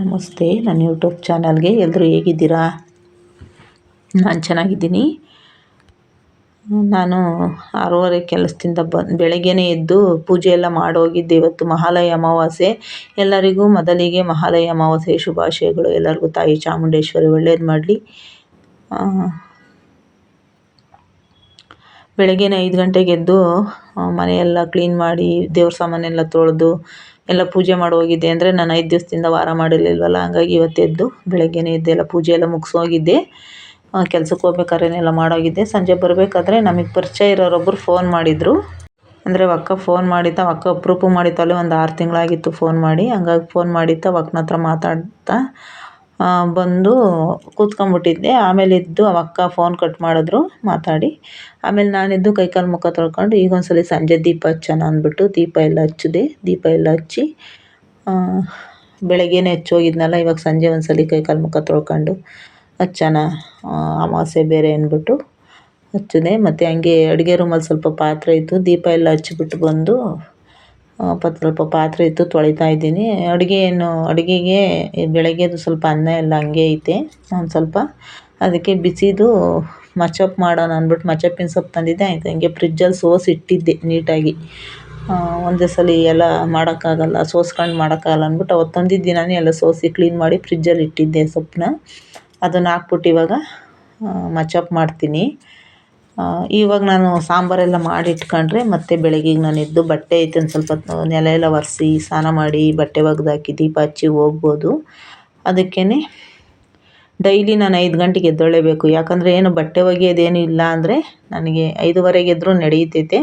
ನಮಸ್ತೆ, ನನ್ನ ಯೂಟ್ಯೂಬ್ ಚಾನಲ್ಗೆ ಎಲ್ಲರೂ ಹೇಗಿದ್ದೀರಾ? ನಾನು ಚೆನ್ನಾಗಿದ್ದೀನಿ. ನಾನು ಆರೂವರೆ ಕೆಲಸದಿಂದ ಬಂದು ಬೆಳಗ್ಗೆನೇ ಎದ್ದು ಪೂಜೆ ಎಲ್ಲ ಮಾಡೋಗಿದ್ದೆ. ಇವತ್ತು ಮಹಾಲಯ ಅಮಾವಾಸ್ಯೆ. ಎಲ್ಲರಿಗೂ ಮೊದಲಿಗೆ ಮಹಾಲಯ ಅಮಾವಾಸ್ಯೆ ಶುಭಾಶಯಗಳು. ಎಲ್ಲರಿಗೂ ತಾಯಿ ಚಾಮುಂಡೇಶ್ವರಿ ಒಳ್ಳೇದು ಮಾಡಲಿ. ಬೆಳಗ್ಗೆನೇ ಐದು ಗಂಟೆಗೆ ಎದ್ದು ಮನೆಯೆಲ್ಲ ಕ್ಲೀನ್ ಮಾಡಿ, ದೇವ್ರ ಸಾಮಾನೆಲ್ಲ ತೊಳೆದು ಎಲ್ಲ ಪೂಜೆ ಮಾಡಿ ಹೋಗಿದ್ದೆ ಅಂದರೆ ನಾನು ಐದು ದಿವಸದಿಂದ ವಾರ ಮಾಡಿರಲಿಲ್ವಲ್ಲ, ಹಂಗಾಗಿ ಇವತ್ತು ಎದ್ದು ಬೆಳಗ್ಗೆನೇ ಎದ್ದು ಎಲ್ಲ ಪೂಜೆ ಎಲ್ಲ ಮುಗಿಸೋಗಿದ್ದೆ ಕೆಲ್ಸಕ್ಕೆ ಹೋಗ್ಬೇಕಾದ್ರೇನೆಲ್ಲ ಮಾಡೋಗಿದ್ದೆ ಸಂಜೆ ಬರಬೇಕಾದ್ರೆ ನಮಗೆ ಪರಿಚಯ ಇರೋರೊಬ್ಬರು ಫೋನ್ ಮಾಡಿದರು. ಅಂದರೆ ಅಕ್ಕ ಫೋನ್ ಮಾಡಿದ್ದ ಅಕ್ಕ ಅಪ್ರೂಪ ಮಾಡಿತ್ತಲ್ಲ ಒಂದು ಆರು ತಿಂಗಳಾಗಿತ್ತು ಫೋನ್ ಮಾಡಿ. ಹಂಗಾಗಿ ಫೋನ್ ಮಾಡಿದ್ದ ಅಕ್ಕನ ಹತ್ರ ಮಾತಾಡ್ತಾ ಬಂದು ಕೂತ್ಕೊಂಡ್ಬಿಟ್ಟಿದ್ದೆ. ಆಮೇಲೆ ಎದ್ದು ಅಕ್ಕ ಫೋನ್ ಕಟ್ ಮಾಡಿದ್ರು, ಮಾತಾಡಿ. ಆಮೇಲೆ ನಾನೆದ್ದು ಕೈಕಾಲು ಮುಖ ತೊಳ್ಕೊಂಡು ಈಗ ಒಂದ್ಸಲ ಸಂಜೆ ದೀಪ ಹಚ್ಚೋಣ ಅಂದ್ಬಿಟ್ಟು ದೀಪ ಎಲ್ಲ ಹಚ್ಚಿದೆ. ದೀಪ ಎಲ್ಲ ಹಚ್ಚಿ ಬೆಳಗ್ಗೆನೇ ಹಚ್ಚೋಗಿದ್ನಲ್ಲ ಇವಾಗ ಸಂಜೆ ಒಂದ್ಸಲ ಕೈಕಾಲು ಮುಖ ತೊಳ್ಕೊಂಡು ಹಚ್ಚೋಣ ಅಮಾವಾಸ್ಯೆ ಬೇರೆ ಅಂದ್ಬಿಟ್ಟು ಹಚ್ಚಿದೆ. ಮತ್ತು ಹಂಗೆ ಅಡುಗೆ ರೂಮಲ್ಲಿ ಸ್ವಲ್ಪ ಪಾತ್ರೆ ಇತ್ತು. ದೀಪ ಎಲ್ಲ ಹಚ್ಚಿಬಿಟ್ಟು ಬಂದು ಸ್ವಲ್ಪ ಪಾತ್ರೆ ಇತ್ತು, ತೊಳಿತಾ ಇದ್ದೀನಿ. ಅಡುಗೆ ಏನು ಅಡುಗೆಗೆ ಬೆಳಗ್ಗೆದು ಸ್ವಲ್ಪ ಅನ್ನ ಎಲ್ಲ ಹಂಗೆ ಐತೆ. ಒಂದು ಸ್ವಲ್ಪ ಅದಕ್ಕೆ ಬಿಸಿದು ಮಚಪ್ ಮಾಡೋಣ ಅಂದ್ಬಿಟ್ಟು ಮಚಪ್ಪಿನ ಸೊಪ್ಪು ತಂದಿದ್ದೆ. ಆಯ್ತು, ಹಂಗೆ ಫ್ರಿಜ್ಜಲ್ಲಿ ಸೋಸಿ ಇಟ್ಟಿದ್ದೆ ನೀಟಾಗಿ. ಒಂದೇ ಸಲ ಎಲ್ಲ ಮಾಡೋಕ್ಕಾಗಲ್ಲ ಸೋಸ್ಕೊಂಡು ಮಾಡೋಕ್ಕಾಗಲ್ಲ ಅಂದ್ಬಿಟ್ಟು ಅವತ್ತು ತಂದಿದ್ದ ದಿನವೇ ಎಲ್ಲ ಸೋಸಿ ಕ್ಲೀನ್ ಮಾಡಿ ಫ್ರಿಜ್ಜಲ್ಲಿ ಇಟ್ಟಿದ್ದೆ ಸೊಪ್ಪನ್ನ. ಅದನ್ನು ಹಾಕ್ಬಿಟ್ಟು ಇವಾಗ ಮಚಪ್ ಮಾಡ್ತೀನಿ. ಇವಾಗ ನಾನು ಸಾಂಬಾರೆಲ್ಲ ಮಾಡಿ ಇಟ್ಕೊಂಡ್ರೆ ಮತ್ತೆ ಬೆಳಗ್ಗೆಗೆ ನಾನು ಎದ್ದು ಬಟ್ಟೆ ಐತೆ ಒಂದು ಸ್ವಲ್ಪ ನೆಲ ಎಲ್ಲ ಒರೆಸಿ, ಸ್ನಾನ ಮಾಡಿ, ಬಟ್ಟೆ ಒಗೆದಾಕಿ, ದೀಪ ಹಚ್ಚಿ ಹೋಗ್ಬೋದು. ಅದಕ್ಕೇ ಡೈಲಿ ನಾನು ಐದು ಗಂಟೆಗೆ ಎದ್ದೇಳಲೇಬೇಕು ಯಾಕಂದರೆ ಏನು ಬಟ್ಟೆ ಒಗೆಯೋದೇನು ಇಲ್ಲ ಅಂದರೆ ನನಗೆ ಐದುವರೆಗೆ ಎದ್ದರೂ ನಡೆಯುತ್ತೈತೆ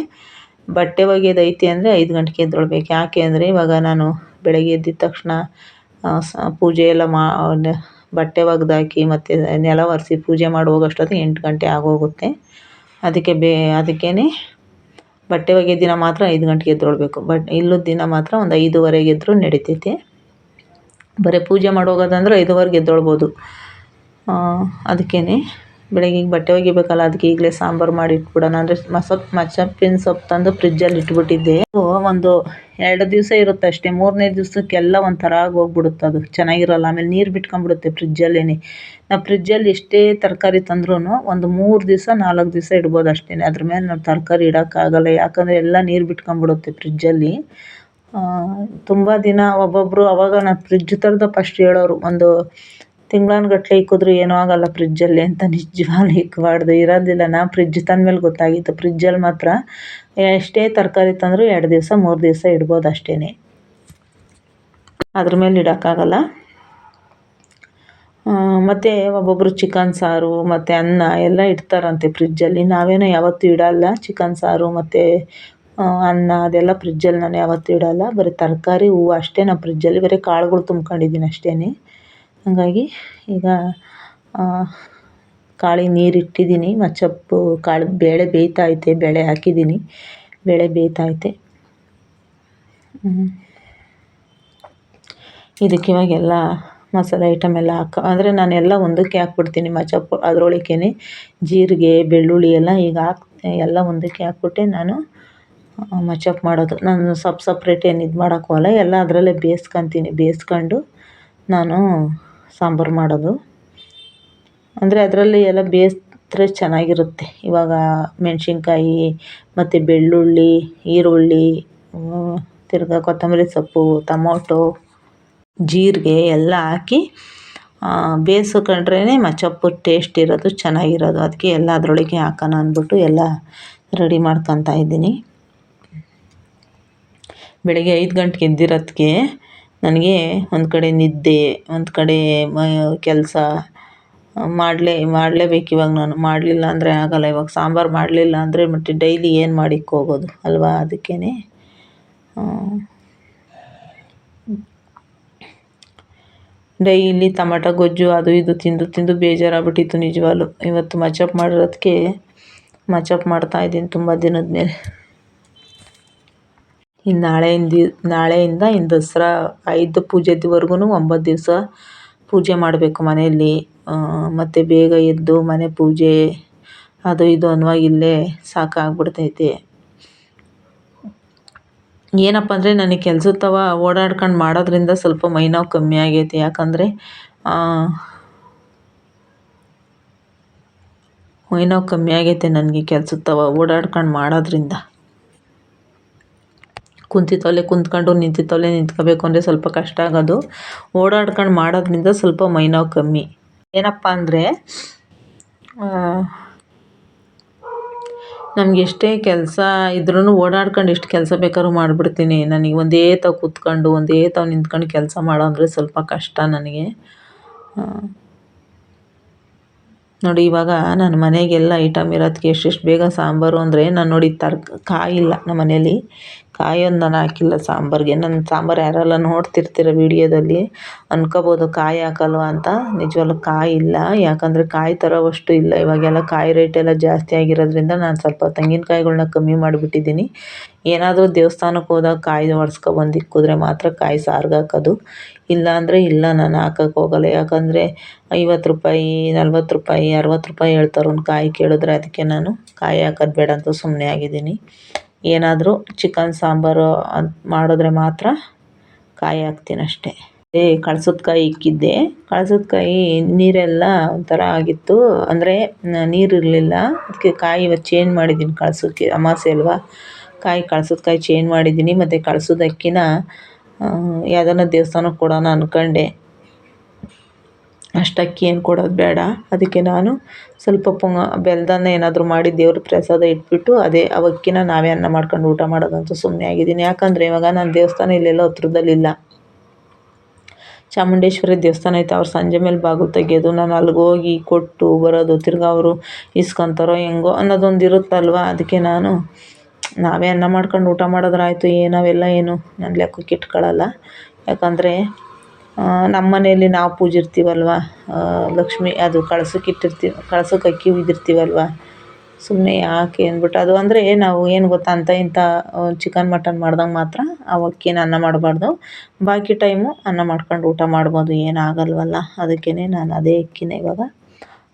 ಬಟ್ಟೆ ಒಗೆಯೋದೈತೆ ಅಂದರೆ ಐದು ಗಂಟೆಗೆ ಎದ್ದೊಳ್ಬೇಕು. ಯಾಕೆ ಅಂದರೆ ಇವಾಗ ನಾನು ಬೆಳಗ್ಗೆ ಎದ್ದಿದ ತಕ್ಷಣ ಪೂಜೆ ಎಲ್ಲ ಮಾ, ಬಟ್ಟೆ ಒಗೆದಾಕಿ ಮತ್ತು ನೆಲ ಒರೆಸಿ ಪೂಜೆ ಮಾಡಿ ಹೋಗೋಷ್ಟೊತ್ತಿಗೆ ಎಂಟು ಗಂಟೆ ಆಗೋಗುತ್ತೆ. ಅದಕ್ಕೆ ಬೇ ಅದಕ್ಕೇ ಬಟ್ಟೆ ಒಗೆಯೋ ದಿನ ಮಾತ್ರ ಐದು ಗಂಟೆಗೆ ಎದ್ದೇಳ್ಬೇಕು. ಬಟ್ ಇಲ್ಲದ ದಿನ ಮಾತ್ರ ಒಂದು ಐದುವರೆಗೆ ಎದ್ದರೂ ನಡಿತೈತೆ. ಬರೀ ಪೂಜೆ ಮಾಡೋಗೋದಂದ್ರೆ ಐದುವರೆಗೆ ಎದ್ದೇಳ್ಬೋದು. ಅದಕ್ಕೇ ಬೆಳಗ್ಗೆಗೆ ಬಟ್ಟೆ ಒಗಿಬೇಕಲ್ಲ ಅದಕ್ಕೆ ಈಗಲೇ ಸಾಂಬಾರು ಮಾಡಿ ಇಟ್ಬಿಡೋಣ ಅಂದರೆ ಮಸಪ್ ಮಚ್ಚಪ್ಪಿನ ಸೊಪ್ಪು ತಂದು ಫ್ರಿಜ್ಜಲ್ಲಿ ಇಟ್ಬಿಟ್ಟಿದ್ದೆ. ಒಂದು ಎರಡು ದಿವಸ ಇರುತ್ತೆ ಅಷ್ಟೇ, ಮೂರನೇ ದಿವಸಕ್ಕೆಲ್ಲ ಒಂಥರ ಆಗೋಗ್ಬಿಡುತ್ತೆ ಅದು, ಚೆನ್ನಾಗಿರಲ್ಲ. ಆಮೇಲೆ ನೀರು ಬಿಟ್ಕೊಂಬಿಡುತ್ತೆ ಫ್ರಿಜ್ಜಲ್ಲೇ ನಾವು ಫ್ರಿಜ್ಜಲ್ಲಿ ಎಷ್ಟೇ ತರಕಾರಿ ತಂದ್ರೂ ಒಂದು ಮೂರು ದಿವಸ, ನಾಲ್ಕು ದಿವಸ ಇಡ್ಬೋದು ಅಷ್ಟೇ ಅದ್ರ ಮೇಲೆ ನಾವು ತರಕಾರಿ ಇಡೋಕ್ಕಾಗಲ್ಲ, ಯಾಕಂದರೆ ಎಲ್ಲ ನೀರು ಬಿಟ್ಕೊಂಬಿಡುತ್ತೆ ಫ್ರಿಜ್ಜಲ್ಲಿ. ತುಂಬ ದಿನ ಒಬ್ಬೊಬ್ಬರು ಅವಾಗ ನಾನು ಫ್ರಿಜ್ ಥರದ ಫಸ್ಟ್ ಹೇಳೋರು, ಒಂದು ತಿಂಗ್ಳಾನುಗಟ್ಲೆ ಇಕ್ಕಿದ್ರು ಏನೂ ಆಗೋಲ್ಲ ಫ್ರಿಜ್ಜಲ್ಲಿ ಅಂತ ನಿಜವಾಗ್ಲು ಇಕ್ಬಾರ್ದು ಇರೋದಿಲ್ಲ. ನಾ ಫ್ರಿಜ್ ತಂದಮೇಲೆ ಗೊತ್ತಾಗಿತ್ತು. ಫ್ರಿಜ್ಜಲ್ಲಿ ಮಾತ್ರ ಎಷ್ಟೇ ತರಕಾರಿ ತಂದರೂ ಎರಡು ದಿವಸ, ಮೂರು ದಿವಸ ಇಡ್ಬೋದು ಅಷ್ಟೇ ಅದ್ರ ಮೇಲೆ ಇಡೋಕ್ಕಾಗಲ್ಲ. ಮತ್ತು ಒಬ್ಬೊಬ್ಬರು ಚಿಕನ್ ಸಾರು, ಮತ್ತು ಅನ್ನ ಎಲ್ಲ ಇಡ್ತಾರಂತೆ ಫ್ರಿಜ್ಜಲ್ಲಿ. ನಾವೇನೋ ಯಾವತ್ತೂ ಇಡಲ್ಲ ಚಿಕನ್ ಸಾರು, ಮತ್ತು ಅನ್ನ ಅದೆಲ್ಲ ಫ್ರಿಜ್ಜಲ್ಲಿ ನಾನು ಯಾವತ್ತೂ ಇಡಲ್ಲ. ಬರೀ ತರಕಾರಿ, ಹೂವು ಅಷ್ಟೇ ನಾನು ಫ್ರಿಜ್ಜಲ್ಲಿ. ಬರೀ ಕಾಳುಗಳು ತುಂಬ್ಕೊಂಡಿದ್ದೀನಿ ಅಷ್ಟೇ ಹಾಗಾಗಿ ಈಗ ಕಾಳಿಗೆ ನೀರು ಇಟ್ಟಿದ್ದೀನಿ ಸೊಪ್ಪು ಕಾಳು ಬೇಳೆ ಬೇಯ್ತೈತೆ ಬೇಳೆ ಹಾಕಿದ್ದೀನಿ. ಬೇಳೆ ಬೇಯ್ತೈತೆ ಇದಕ್ಕೆ ಇವಾಗೆಲ್ಲ ಮಸಾಲೆ ಐಟಮ್ ಎಲ್ಲ ಹಾಕ, ಅಂದರೆ ನಾನೆಲ್ಲ ಒಂದಕ್ಕೆ ಹಾಕ್ಬಿಡ್ತೀನಿ ಮಚಪ್ಪು ಅದರೊಳಗೇನೆ ಜೀರಿಗೆ, ಬೆಳ್ಳುಳ್ಳಿ ಎಲ್ಲ ಈಗ ಹಾಕ್, ಎಲ್ಲ ಒಂದಕ್ಕೆ ಹಾಕ್ಬಿಟ್ಟೆ ನಾನು ಮಚಪ್ ಮಾಡೋದು. ನಾನು ಸಪ್ ಸಪ್ರೇಟ್ ಏನು ಇದು ಮಾಡೋಕ್ಕೆ ಹೋಗಲ್ಲ. ಎಲ್ಲ ಅದರಲ್ಲೇ ಬೇಯಿಸ್ಕೊಂತೀನಿ ಬೇಯಿಸ್ಕೊಂಡು ನಾನು ಸಾಂಬಾರು ಮಾಡೋದು. ಅಂದರೆ ಅದರಲ್ಲಿ ಎಲ್ಲ ಬೇಯಿಸಿದ್ರೆ ಚೆನ್ನಾಗಿರುತ್ತೆ. ಇವಾಗ ಮೆಣಸಿನ್ಕಾಯಿ, ಮತ್ತು ಬೆಳ್ಳುಳ್ಳಿ, ಈರುಳ್ಳಿ ತಿರ್ಗಾ ಕೊತ್ತಂಬರಿ ಸೊಪ್ಪು, ಟೊಮೊಟೊ, ಜೀರಿಗೆ ಎಲ್ಲ ಹಾಕಿ ಬೇಯಿಸ್ಕೊಂಡ್ರೇ ಮಚ್ಚಪ್ಪು ಟೇಸ್ಟ್ ಇರೋದು, ಚೆನ್ನಾಗಿರೋದು. ಅದಕ್ಕೆ ಎಲ್ಲ ಅದರೊಳಗೆ ಹಾಕೋಣ ಅಂದ್ಬಿಟ್ಟು ಎಲ್ಲ ರೆಡಿ ಮಾಡ್ಕೊತಾ ಇದ್ದೀನಿ. ಬೆಳಗ್ಗೆ ಐದು ಗಂಟೆಗೆ ಎದ್ದಿರೋದಕ್ಕೆ ನನಗೆ ಒಂದು ಕಡೆ ನಿದ್ದೆ, ಒಂದು ಕಡೆ ಕೆಲಸ ಮಾಡಲೇ, ಮಾಡಲೇಬೇಕು ಇವಾಗ ನಾನು. ಮಾಡಲಿಲ್ಲ ಅಂದರೆ ಆಗೋಲ್ಲ. ಇವಾಗ ಸಾಂಬಾರು ಮಾಡಲಿಲ್ಲ ಅಂದರೆ ಮತ್ತೆ ಡೈಲಿ ಏನು ಮಾಡಿಕ್ಕೆ ಹೋಗೋದು ಅಲ್ವಾ ಅದಕ್ಕೇ ಡೈಲಿ ಟೊಮಟೊ, ಗೊಜ್ಜು, ಅದು ಇದು ತಿಂದು ತಿಂದು ಬೇಜಾರಾಗ್ಬಿಟ್ಟಿತ್ತು ನಿಜವಾಗ್ಲೂ. ಇವತ್ತು ಮಚಪ್ ಮಾಡಿರೋದಕ್ಕೆ ಮಚಪ್ ಮಾಡ್ತಾಯಿದ್ದೀನಿ ತುಂಬ ದಿನದ ಮೇಲೆ. ಇನ್ನು ನಾಳೆಯಿಂದ ನಾಳೆಯಿಂದ ಇನ್ನು ದಸರಾ ಐದು ಪೂಜೆವರೆಗೂ ಒಂಬತ್ತು ದಿವಸ ಪೂಜೆ ಮಾಡಬೇಕು ಮನೆಯಲ್ಲಿ. ಮತ್ತು ಬೇಗ ಎದ್ದು ಮನೆ ಪೂಜೆ ಅದು ಇದು ಅನ್ನುವಾಗ ಇಲ್ಲೇ ಸಾಕಾಗ್ಬಿಡ್ತೈತೆ. ಏನಪ್ಪ ಅಂದರೆ ನನಗೆ ಕೆಲ್ಸದ ತವ ಓಡಾಡ್ಕೊಂಡು ಮಾಡೋದ್ರಿಂದ ಸ್ವಲ್ಪ ಮೈ ನೋವು ಕಮ್ಮಿ ಆಗೈತೆ. ಯಾಕಂದರೆ ಮೈನೋವು ಕಮ್ಮಿ ಆಗೈತೆ ನನಗೆ ಕೆಲ್ಸದ ತವ ಓಡಾಡ್ಕೊಂಡು ಮಾಡೋದ್ರಿಂದ. ಕುಂತಿತ್ತಲ್ಲೇ, ಕುಂತ್ಕೊಂಡು ನಿಂತಿತ್ತವಲೆ ನಿಂತ್ಕೋಬೇಕು ಅಂದರೆ ಸ್ವಲ್ಪ ಕಷ್ಟ ಆಗೋದು. ಓಡಾಡ್ಕೊಂಡು ಮಾಡೋದ್ರಿಂದ ಸ್ವಲ್ಪ ಮೈ ನೋವು ಕಮ್ಮಿ. ಏನಪ್ಪ ಅಂದರೆ ನಮ್ಗೆ ಎಷ್ಟೇ ಕೆಲಸ ಇದ್ರೂ ಓಡಾಡ್ಕೊಂಡು ಎಷ್ಟು ಕೆಲಸ ಬೇಕಾದ್ರೂ ಮಾಡಿಬಿಡ್ತೀನಿ. ನನಗೆ ಒಂದೇ ತಾವು ಕೂತ್ಕೊಂಡು, ಒಂದೇ ತಾವು ನಿಂತ್ಕೊಂಡು ಕೆಲಸ ಮಾಡೋ ಅಂದರೆ ಸ್ವಲ್ಪ ಕಷ್ಟ ನನಗೆ. ನೋಡಿ, ಇವಾಗ ನಾನು ಮನೆಗೆಲ್ಲ ಐಟಮ್ ಇರೋದಕ್ಕೆ ಎಷ್ಟೆಷ್ಟು ಬೇಗ ಸಾಂಬಾರು ಅಂದರೆ ನಾನು ನೋಡಿ ತರ್ ಕಾಯಿ ಇಲ್ಲ ನಮ್ಮ ಮನೇಲಿ. ಕಾಯೊಂದು ನಾನು ಹಾಕಿಲ್ಲ ಸಾಂಬಾರಿಗೆ. ನನ್ನ ಸಾಂಬಾರು ಯಾರೆಲ್ಲ ನೋಡ್ತಿರ್ತೀರ ವೀಡಿಯೋದಲ್ಲಿ, ಅನ್ಕೋಬೋದು ಕಾಯಿ ಹಾಕಲ್ವ ಅಂತ. ನಿಜವಾಗ್ಲೂ ಕಾಯಿ ಇಲ್ಲ. ಯಾಕಂದರೆ ಕಾಯಿ ತರೋವಷ್ಟು ಇಲ್ಲ. ಇವಾಗೆಲ್ಲ ಕಾಯಿ ರೇಟ್ ಎಲ್ಲ ಜಾಸ್ತಿ ಆಗಿರೋದ್ರಿಂದ ನಾನು ಸ್ವಲ್ಪ ತೆಂಗಿನಕಾಯಿಗಳ್ನ ಕಮ್ಮಿ ಮಾಡಿಬಿಟ್ಟಿದ್ದೀನಿ. ಏನಾದರೂ ದೇವಸ್ಥಾನಕ್ಕೆ ಹೋದಾಗ ಕಾಯಿ ಒಡ್ಸ್ಕೊಬಂದು ಇಕ್ಕಿದ್ರೆ ಮಾತ್ರ ಕಾಯಿ ಸಾರ್ಗೆ ಹಾಕೋದು ಇಲ್ಲ ಅಂದರೆ ಇಲ್ಲ ನಾನು ಹಾಕಕ್ಕೆ ಹೋಗಲ್ಲ. ಯಾಕಂದರೆ ಐವತ್ತು ರೂಪಾಯಿ ನಲ್ವತ್ತು ರೂಪಾಯಿ ಅರವತ್ತು ರೂಪಾಯಿ ಹೇಳ್ತಾರೆ ಒಂದು ಕಾಯಿ ಕೇಳಿದ್ರೆ ಅದಕ್ಕೆ ನಾನು ಕಾಯಿ ಹಾಕೋದು ಬೇಡ ಅಂತ ಸುಮ್ಮನೆ ಆಗಿದ್ದೀನಿ. ಏನಾದರೂ ಚಿಕನ್, ಸಾಂಬಾರು ಅಂತ ಮಾಡಿದ್ರೆ ಮಾತ್ರ ಕಾಯಿ ಹಾಕ್ತೀನಿ ಅಷ್ಟೇ. ಏ, ಕಳ್ಸದ ಕಾಯಿ ಇಕ್ಕಿದ್ದೆ. ಕಳ್ಸದ ಕಾಯಿ ನೀರೆಲ್ಲ ಒಂಥರ ಆಗಿತ್ತು. ಅಂದರೆ ನೀರಿರಲಿಲ್ಲ ಅದಕ್ಕೆ ಕಾಯಿ ಇವತ್ತು ಚೇಂಜ್ ಮಾಡಿದ್ದೀನಿ ಕಳ್ಸೋಕ್ಕೆ. ಅಮಾಸೆ ಅಲ್ವಾ? ಕಾಯಿ ಕಳ್ಸದ ಕಾಯಿ ಚೇಂಜ್ ಮಾಡಿದ್ದೀನಿ, ಮತ್ತು ಕಳ್ಸೋದಕ್ಕಿನ ಯಾವ್ದಾನ ದೇವಸ್ಥಾನಕ್ಕೆ ಕೊಡೋಣ ಅಂದ್ಕೊಂಡೆ ಅಷ್ಟು ಅಕ್ಕಿ ಏನು ಕೊಡೋದು ಬೇಡ. ಅದಕ್ಕೆ ನಾನು ಸ್ವಲ್ಪ ಪೊಂಗ, ಬೆಲ್ದನ್ನ ಏನಾದರೂ ಮಾಡಿ ದೇವ್ರ ಪ್ರಸಾದ ಇಟ್ಬಿಟ್ಟು ಅದೇ ಅವಕ್ಕಿನ ನಾವೇ ಅನ್ನ ಮಾಡ್ಕೊಂಡು ಊಟ ಮಾಡೋದಂತೂ ಸುಮ್ಮನೆ ಆಗಿದ್ದೀನಿ. ಯಾಕಂದರೆ ಇವಾಗ ನಾನು ದೇವಸ್ಥಾನ ಇಲ್ಲೆಲ್ಲೋ ಹತ್ರದಲ್ಲಿಲ್ಲ ಚಾಮುಂಡೇಶ್ವರಿ ದೇವಸ್ಥಾನ ಐತೆ, ಅವ್ರು ಸಂಜೆ ಮೇಲೆ ಬಾಗಿಲು ತೆಗೆಯೋದು, ನಾನು ಅಲ್ಲಿಗೆ ಹೋಗಿ ಕೊಟ್ಟು ಬರೋದು, ತಿರ್ಗಾ ಅವರು ಇಸ್ಕೊತಾರೋ ಹೆಂಗೋ ಅನ್ನೋದೊಂದು ಇರುತ್ತಲ್ವ? ಅದಕ್ಕೆ ನಾನು ನಾವೇ ಅನ್ನ ಮಾಡ್ಕೊಂಡು ಊಟ ಮಾಡಿದ್ರಾಯ್ತು ಏನು ಅವೆಲ್ಲ ಏನು ನನ್ನ ಲೆಕ್ಕಕ್ಕೆ ಇಟ್ಕೊಳ್ಳಲ್ಲ ಯಾಕಂದರೆ ನಮ್ಮ ಮನೆಯಲ್ಲಿ ನಾವು ಪೂಜಿರ್ತೀವಲ್ವ? ಲಕ್ಷ್ಮಿ ಅದು ಕಳ್ಸಕ್ಕೆ ಇಟ್ಟಿರ್ತೀವಿ ಕಳ್ಸಕ್ಕೆ ಅಕ್ಕಿ ಉಯ್ದಿರ್ತೀವಲ್ವ? ಸುಮ್ಮನೆ ಯಾಕೆ ಅಂದ್ಬಿಟ್ಟು, ಅದು ಅಂದರೆ ನಾವು ಏನು ಗೊತ್ತಾ ಅಂತ ಇಂಥ ಚಿಕನ್ ಮಟನ್ ಮಾಡ್ದಂಗೆ ಮಾತ್ರ ಆ ಅಕ್ಕಿನ ಅನ್ನ ಮಾಡಬಾರ್ದು. ಬಾಕಿ ಟೈಮು ಅನ್ನ ಮಾಡ್ಕೊಂಡು ಊಟ ಮಾಡ್ಬೋದು ಏನಾಗಲ್ವಲ್ಲ ಅದಕ್ಕೇ ನಾನು ಅದೇ ಅಕ್ಕಿನ ಇವಾಗ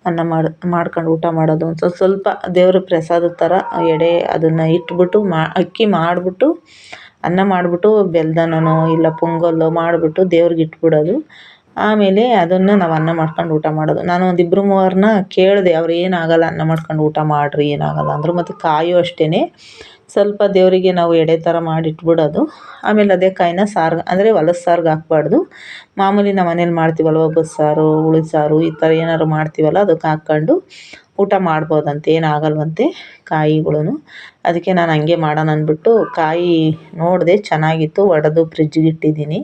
ಅನ್ನ ಮಾಡಿ, ಮಾಡ್ಕೊಂಡು ಊಟ ಮಾಡೋದು. ಒಂದು ಸ್ವಲ್ಪ ಸ್ವಲ್ಪ ದೇವ್ರ ಪ್ರಸಾದದ ಥರ ಎಡೆ ಅದನ್ನು ಇಟ್ಬಿಟ್ಟು ಮಾ, ಅಕ್ಕಿ ಮಾಡಿಬಿಟ್ಟು ಅನ್ನ ಮಾಡಿಬಿಟ್ಟು ಬೆಲ್ದನೋ ಇಲ್ಲ ಪೊಂಗಲ್ಲೋ ಮಾಡಿಬಿಟ್ಟು ದೇವ್ರಿಗೆ ಇಟ್ಬಿಡೋದು. ಆಮೇಲೆ ಅದನ್ನು ನಾವು ಅನ್ನ ಮಾಡ್ಕೊಂಡು ಊಟ ಮಾಡೋದು. ನಾನು ಒಂದು ಇಬ್ಬರು ಮೂವರನ್ನ ಕೇಳಿದೆ, ಅವ್ರು ಏನಾಗಲ್ಲ ಅನ್ನ ಮಾಡ್ಕೊಂಡು ಊಟ ಮಾಡಿರಿ ಏನಾಗಲ್ಲ ಅಂದರು. ಮತ್ತು ಕಾಯೋ ಅಷ್ಟೇ ಸ್ವಲ್ಪ ದೇವರಿಗೆ ನಾವು ಎಡೆ ಥರ ಮಾಡಿಟ್ಬಿಡೋದು. ಆಮೇಲೆ ಅದೇ ಕಾಯಿನ ಸಾರು, ಅಂದರೆ ಹೊಲದ ಸಾರ್ಗೆ ಹಾಕ್ಬಾರ್ದು. ಮಾಮೂಲಿ ನಮ್ಮ ಮನೇಲಿ ಮಾಡ್ತೀವಲ್ವ ಬಸ್ಸಾರು ಹುಳಿ ಸಾರು, ಈ ಥರ ಏನಾದ್ರು ಮಾಡ್ತೀವಲ್ಲ ಅದಕ್ಕೆ ಹಾಕ್ಕೊಂಡು ಊಟ ಮಾಡ್ಬೋದಂತೆ ಏನಾಗಲ್ವಂತೆ ಕಾಯಿಗಳೂ ಅದಕ್ಕೆ ನಾನು ಹಂಗೆ ಮಾಡೋಣ ಅಂದ್ಬಿಟ್ಟು ಕಾಯಿ ನೋಡಿದೆ ಚೆನ್ನಾಗಿತ್ತು, ಒಡೆದು ಫ್ರಿಜ್ಜಿಗೆ ಇಟ್ಟಿದ್ದೀನಿ.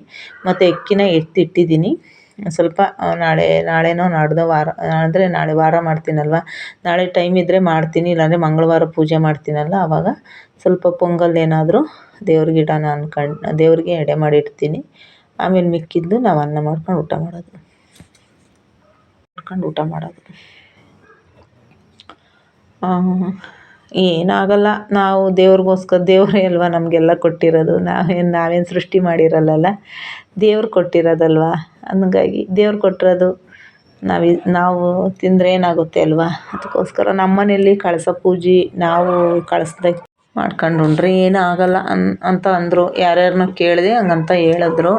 ಮತ್ತು ಎಕ್ಕಿನ ಎತ್ತಿಟ್ಟಿದ್ದೀನಿ ಸ್ವಲ್ಪ ನಾಳೆ, ನಾಳೆನೋ ನಾಡ್ದೋ ವಾರ, ಅಂದರೆ ನಾಳೆ ವಾರ ಮಾಡ್ತೀನಲ್ವ? ನಾಳೆ ಟೈಮ್ ಇದ್ದರೆ ಮಾಡ್ತೀನಿ, ಇಲ್ಲಾಂದರೆ ಮಂಗಳವಾರ ಪೂಜೆ ಮಾಡ್ತೀನಲ್ಲ ಆವಾಗ ಸ್ವಲ್ಪ ಪೊಂಗಲ್ ಏನಾದರೂ ದೇವ್ರಿಗೆ ಇಡೋಣ ಅನ್ಕೊಂಡು ದೇವ್ರಿಗೆ ಎಡೆ ಮಾಡಿ ಇಡ್ತೀನಿ ಆಮೇಲೆ ಮಿಕ್ಕಿದ್ದು ನಾವು ಅನ್ನ ಮಾಡ್ಕೊಂಡು ಊಟ ಮಾಡೋದು. ಮಾಡ್ಕೊಂಡು ಊಟ ಮಾಡೋದು. ಏನಾಗಲ್ಲ, ನಾವು ದೇವ್ರಿಗೋಸ್ಕರ ದೇವರೇ ಅಲ್ವಾ ನಮಗೆಲ್ಲ ಕೊಟ್ಟಿರೋದು. ನಾವೇನು ನಾವೇನು ಸೃಷ್ಟಿ ಮಾಡಿರಲ್ಲಲ್ಲ, ದೇವ್ರು ಕೊಟ್ಟಿರೋದಲ್ವ? ಹಂಗಾಗಿ ದೇವ್ರು ಕೊಟ್ಟಿರೋದು ನಾವು ನಾವು ತಿಂದರೆ ಏನಾಗುತ್ತೆ ಅಲ್ವಾ? ಅದಕ್ಕೋಸ್ಕರ ನಮ್ಮ ಮನೆಯಲ್ಲಿ ಕಳಸ ಪೂಜೆ, ನಾವು ಕಳಸ್ದಾಗ ಮಾಡ್ಕೊಂಡು ಉಂಡ್ರಿ ಏನೂ ಆಗಲ್ಲ ಅನ್, ಅಂತ ಅಂದರು. ಯಾರ್ಯಾರನ್ನ ಕೇಳಿದೆ ಹಂಗಂತ ಹೇಳಿದ್ರು.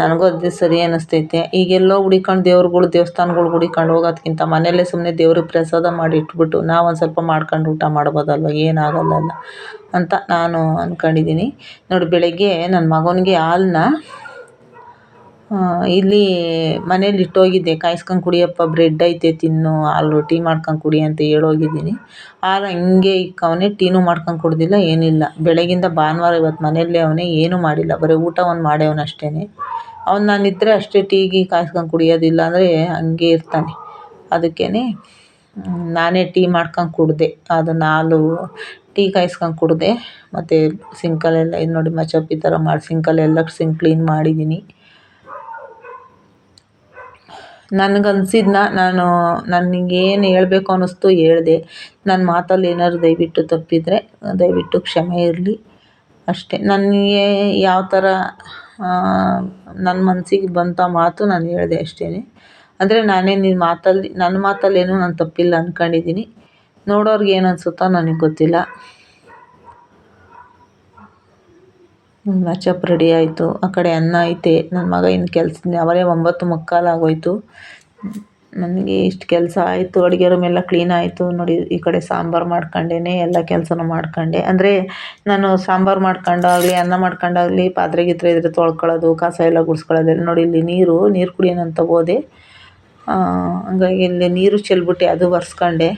ನನಗೂ ಅದೇ ಸರಿ ಅನ್ನಿಸ್ತೈತೆ ಈಗೆಲ್ಲೋ ಹುಡಿಕೊಂಡು ದೇವ್ರುಗಳು ದೇವಸ್ಥಾನಗಳು ಹುಡಿಕೊಂಡು ಹೋಗೋದ್ಕಿಂತ ಮನೆಯಲ್ಲೇ ಸುಮ್ಮನೆ ದೇವ್ರಿಗೆ ಪ್ರಸಾದ ಮಾಡಿ ಇಟ್ಬಿಟ್ಟು ನಾವು ಒಂದು ಸ್ವಲ್ಪ ಮಾಡ್ಕೊಂಡು ಊಟ ಮಾಡ್ಬೋದಲ್ವ ಏನಾಗಲ್ಲಲ್ಲ ಅಂತ ನಾನು ಅಂದ್ಕೊಂಡಿದ್ದೀನಿ ನೋಡಿ, ಬೆಳಗ್ಗೆ ನನ್ನ ಮಗನಿಗೆ ಹಾಲನ್ನ ಇಲ್ಲಿ ಮನೇಲಿ ಇಟ್ಟೋಗಿದ್ದೆ. ಕಾಯಿಸ್ಕೊಂಡು ಕುಡಿಯಪ್ಪ, ಬ್ರೆಡ್ ಐತೆ ತಿನ್ನು ಹಾಲು ಟೀ ಮಾಡ್ಕೊಂಡು ಕುಡಿ ಅಂತ ಹೇಳೋಗಿದ್ದೀನಿ. ಹಾಲು ಹಂಗೆ ಇಕ್ಕವನೆ ಟೀನೂ ಮಾಡ್ಕೊಂಡು ಕುಡ್ದಿಲ್ಲ, ಏನಿಲ್ಲ. ಬೆಳಗಿಂದ ಭಾನುವಾರ ಇವತ್ತು ಮನೆಯಲ್ಲೇ ಅವನೆ, ಏನೂ ಮಾಡಿಲ್ಲ. ಬರೀ ಊಟ ಒಂದು ಮಾಡ್ಯಾವ್ನೆ ಅಷ್ಟೇ ಅವ್ನು ನಾನಿದ್ದರೆ ಅಷ್ಟೇ ಟೀ ಗೀ ಕಾಯ್ಸ್ಕೊಂಡು ಕುಡಿಯೋದಿಲ್ಲ ಅಂದರೆ ಹಂಗೆ ಇರ್ತಾನೆ. ಅದಕ್ಕೇ ನಾನೇ ಟೀ ಮಾಡ್ಕೊಂಡು ಕುಡಿದೆ. ಅದನ್ನು ಹಾಲು, ಟೀ ಕಾಯ್ಸ್ಕೊಂಡು ಕುಡಿದೆ. ಮತ್ತು ಸಿಂಕಲ್ಲೆಲ್ಲ ಇದು ನೋಡಿ ಮಚಪ್ ಈ ಥರ ಮಾಡಿ ಸಿಂಕಲ್ಲೆಲ್ಲ ಸಿಂಕ್ ಕ್ಲೀನ್ ಮಾಡಿದ್ದೀನಿ. ನನಗನ್ಸಿದ್ದನ್ನ ನಾನು ನನಗೇನು ಹೇಳಬೇಕು ಅನ್ನಿಸ್ತು ಹೇಳಿದೆ. ನನ್ನ ಮಾತಲ್ಲಿ ಏನಾದ್ರು ದಯವಿಟ್ಟು ತಪ್ಪಿದರೆ ದಯವಿಟ್ಟು ಕ್ಷಮೆ ಇರಲಿ ಅಷ್ಟೇ. ನನಗೆ ಯಾವ ಥರ ನನ್ನ ಮನಸ್ಸಿಗೆ ಬಂತ ಮಾತು ನಾನು ಹೇಳಿದೆ ಅಷ್ಟೇ ಅಂದರೆ ನಾನೇನು ನಿನ್ನ ಮಾತಲ್ಲಿ ನನ್ನ ಮಾತಲ್ಲೇನು ನಾನು ತಪ್ಪಿಲ್ಲ ಅಂದ್ಕೊಂಡಿದ್ದೀನಿ ನೋಡೋರ್ಗೆ ಏನು ಅನಿಸುತ್ತೋ ನನಗೆ ಗೊತ್ತಿಲ್ಲ. ಮಚಪ್ ರೆಡಿ ಆಯಿತು. ಆ ಕಡೆ ಅನ್ನ ಐತೆ. ನನ್ನ ಮಗ ಇನ್ನು ಕೆಲ್ಸದ ಅವರೇ ಒಂಬತ್ತು ಮುಕ್ಕಾಲು ಆಗೋಯ್ತು ನನಗೆ ಇಷ್ಟು ಕೆಲಸ ಆಯಿತು. ಅಡುಗೆ ರೂಮ್ ಎಲ್ಲ ಕ್ಲೀನ್ ಆಯಿತು. ನೋಡಿ, ಈ ಕಡೆ ಸಾಂಬಾರು ಮಾಡ್ಕೊಂಡೇನೆ ಎಲ್ಲ ಕೆಲಸನೂ ಮಾಡ್ಕೊಂಡೆ. ಅಂದರೆ ನಾನು ಸಾಂಬಾರು ಮಾಡ್ಕೊಂಡಾಗಲಿ, ಅನ್ನ ಮಾಡ್ಕೊಂಡಾಗಲಿ, ಪಾತ್ರೆ ಗೀತ್ರೆ ಇದ್ರೆ ತೊಳ್ಕೊಳ್ಳೋದು, ಕಸ ಎಲ್ಲ ಗುಡಿಸ್ಕೊಳ್ಳೋದು ನೋಡಿ ಇಲ್ಲಿ ನೀರು ನೀರು ಕುಡಿಯೋಣ ಅಂತ ಹೋದೆ. ಹಂಗಾಗಿ ಇಲ್ಲಿ ನೀರು ಚೆಲ್ಬಿಟ್ಟೆ, ಅದು ಒರೆಸ್ಕೊಂಡೆ.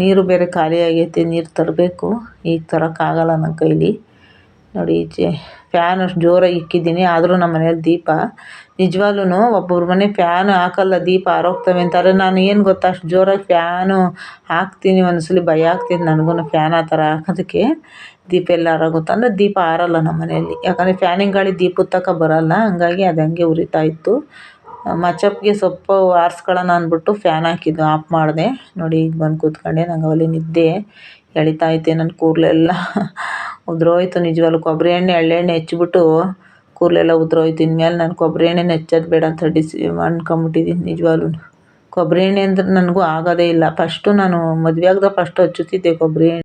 ನೀರು ಬೇರೆ ಖಾಲಿ ಆಗೈತಿ, ನೀರು ತರಬೇಕು. ಈಗ ತರೋಕ್ಕಾಗಲ್ಲ ನನ್ನ ಕೈಲಿ. ನೋಡಿ ಈಚೆ ಫ್ಯಾನ್ ಅಷ್ಟು ಜೋರಾಗಿ ಇಕ್ಕಿದ್ದೀನಿ. ಆದರೂ ನಮ್ಮ ಮನೇಲಿ ದೀಪ. ನಿಜವಾಗ್ಲೂ ಒಬ್ಬೊಬ್ರ ಮನೆ ಫ್ಯಾನ್ ಹಾಕಲ್ಲ, ದೀಪ ಆರೋಗ್ತವೆ ಅಂತಾರೆ ನಾನು ಏನು ಗೊತ್ತಾ, ಅಷ್ಟು ಜೋರಾಗಿ ಫ್ಯಾನು ಹಾಕ್ತೀನಿ, ಒಂದ್ಸಲಿ ಭಯ ಆಗ್ತೈತೆ ನನಗೂ ಫ್ಯಾನ್ ಆ ಥರ ಹಾಕೋದಕ್ಕೆ. ದೀಪ ಎಲ್ಲ ಆರೋಗುತ್ತೆ ಅಂದರೆ ದೀಪ ಆರಲ್ಲ ನಮ್ಮ ಮನೆಯಲ್ಲಿ. ಯಾಕಂದರೆ ಫ್ಯಾನಿನ ಗಾಳಿ ದೀಪದ ತನಕ ಬರಲ್ಲ. ಹಂಗಾಗಿ ಅದು ಹಂಗೆ ಉರಿತಾ ಇತ್ತು. ಮಚಪ್ಗೆ ಸೊಪ್ಪು ಆರಿಸ್ಕೊಳ್ಳೋಣ ಅಂದ್ಬಿಟ್ಟು ಫ್ಯಾನ್ ಹಾಕಿದ್ದು ಆಫ್ ಮಾಡಿದೆ. ನೋಡಿ, ಈಗ ಬಂದು ಕೂತ್ಕೊಂಡೆ. ನಂಗೆ ಅವಲ್ಲಿ ನಿದ್ದೆ ಎಳಿತಾ ಐತೆ. ನನ್ನ ಕೂದಲೆಲ್ಲ ಉದುರೋಯ್ತು ನಿಜವಾಗ್ಲೂ. ಕೊಬ್ಬರಿ ಎಣ್ಣೆ, ಎಳ್ಳೆಣ್ಣೆ ಹಚ್ಚಿಬಿಟ್ಟು ಕೂದಲೆಲ್ಲ ಉದುರೋಯ್ತು. ಇನ್ಮೇಲೆ ನಾನು ಕೊಬ್ಬರಿ ಎಣ್ಣೆನ ಹಚ್ಚೋದು ಬೇಡ ಅಂತ ಡಿಸಿ ಅಂದ್ಕೊಂಬಿಟ್ಟಿದ್ದೀನಿ ನಿಜವಾಗ್ಲೂ. ಕೊಬ್ಬರಿ ಎಣ್ಣೆ ಅಂದ್ರೆ ನನಗೂ ಆಗೋದೇ ಇಲ್ಲ. ಫಸ್ಟು ನಾನು ಮದುವೆ ಆಗದ ಫಸ್ಟು ಹಚ್ಚುತ್ತಿದ್ದೆ ಕೊಬ್ಬರಿ ಎಣ್ಣೆ.